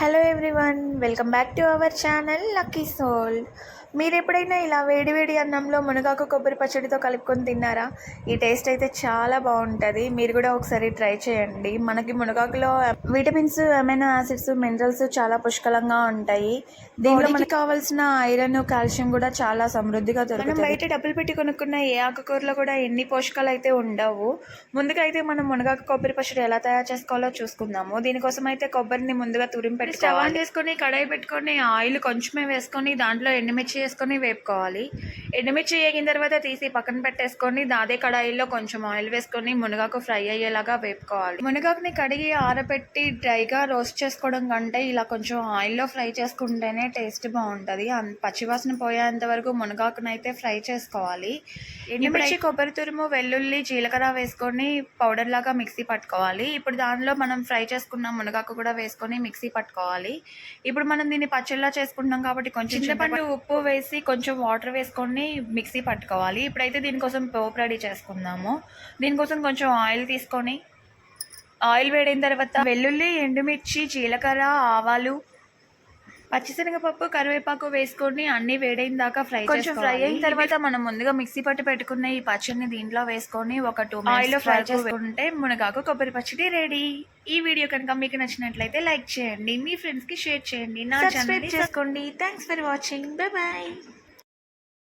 Hello everyone welcome back to our channel lucky soul. మీరు ఎప్పుడైనా ఇలా వేడివేడి అన్నంలో మునగాకు కొబ్బరి పచ్చడితో కలుపుకొని తిన్నారా? ఈ టేస్ట్ అయితే చాలా బాగుంటుంది. మీరు కూడా ఒకసారి ట్రై చేయండి. మనకి మునగాకులో విటమిన్స్ అమైనో యాసిడ్స్ మినరల్స్ చాలా పుష్కలంగా ఉంటాయి. దీంట్లో మనకి కావాల్సిన ఐరన్ కాల్షియం కూడా చాలా సమృద్ధిగా దొరుకుతుంది. బయట డబ్బులు పెట్టి కొనుక్కున్న ఏ ఆకుకూరలో కూడా ఎన్ని పోషకాలు అయితే ఉండవు. ముందుగా అయితే మనం మునగాకు కొబ్బరి పచ్చడి ఎలా తయారు చేసుకోవాలో చూసుకుందాము. దీనికోసం అయితే కొబ్బరిని ముందుగా తురిమి పెట్టి స్టవ్ ఆన్ చేసుకొని కడాయి పెట్టుకొని ఆయిల్ కొంచెమే వేసుకొని దాంట్లో ఎండుమిర్చి వేసుకొని వేపుకోవాలి. ఎండుమిర్చి వేగిన తర్వాత తీసి పక్కన పెట్టేసుకొని అదే కడాయిలో కొంచెం ఆయిల్ వేసుకొని మునగాకు ఫ్రై అయ్యేలాగా వేపుకోవాలి. మునగాకుని కడిగి ఆరబెట్టి డ్రైగా రోస్ట్ చేసుకోవడం కంటే ఇలా కొంచెం ఆయిల్లో ఫ్రై చేసుకుంటేనే టేస్ట్ బాగుంటుంది. పచ్చివాసన పోయేంత వరకు మునగాకునైతే ఫ్రై చేసుకోవాలి. ఎండుమిర్చి కొబ్బరి తురుము వెల్లుల్లి జీలకర్ర వేసుకొని పౌడర్ లాగా మిక్సీ పట్టుకోవాలి. ఇప్పుడు దానిలో మనం ఫ్రై చేసుకున్న మునగాకు కూడా వేసుకొని మిక్సీ పట్టుకోవాలి. ఇప్పుడు మనం దీన్ని పచ్చళ్ళలా చేసుకుంటున్నాం కాబట్టి కొంచెం చింతపండు ఉప్పు వేసి కొంచెం వాటర్ వేసుకొని మిక్సీ పట్టుకోవాలి. ఇప్పుడైతే దీనికోసం పోపు రెడీ చేసుకుందాము. దీనికోసం కొంచెం ఆయిల్ తీసుకొని ఆయిల్ వేడిన తర్వాత వెల్లుల్లి ఎండుమిర్చి జీలకర్ర ఆవాలు పచ్చిశనగపప్పు కరివేపాకు వేసుకొని అన్ని వేడైన దాకా ఫ్రై కొంచెం ఫ్రై అయిన తర్వాత మనం ముందుగా మిక్సీ పట్టి పెట్టుకున్న ఈ పచ్చడిని దీంట్లో వేసుకొని ఒక టూ ఆయిల్ ఫ్రై చేసుకుంటే మునగాకు కొబ్బరి పచ్చడి రెడీ. ఈ వీడియో కనుక మీకు నచ్చినట్లయితే లైక్ చేయండి మీ ఫ్రెండ్స్కి షేర్ చేయండి నా ఛానల్ చేసుకోండి. Thanks for watching bye bye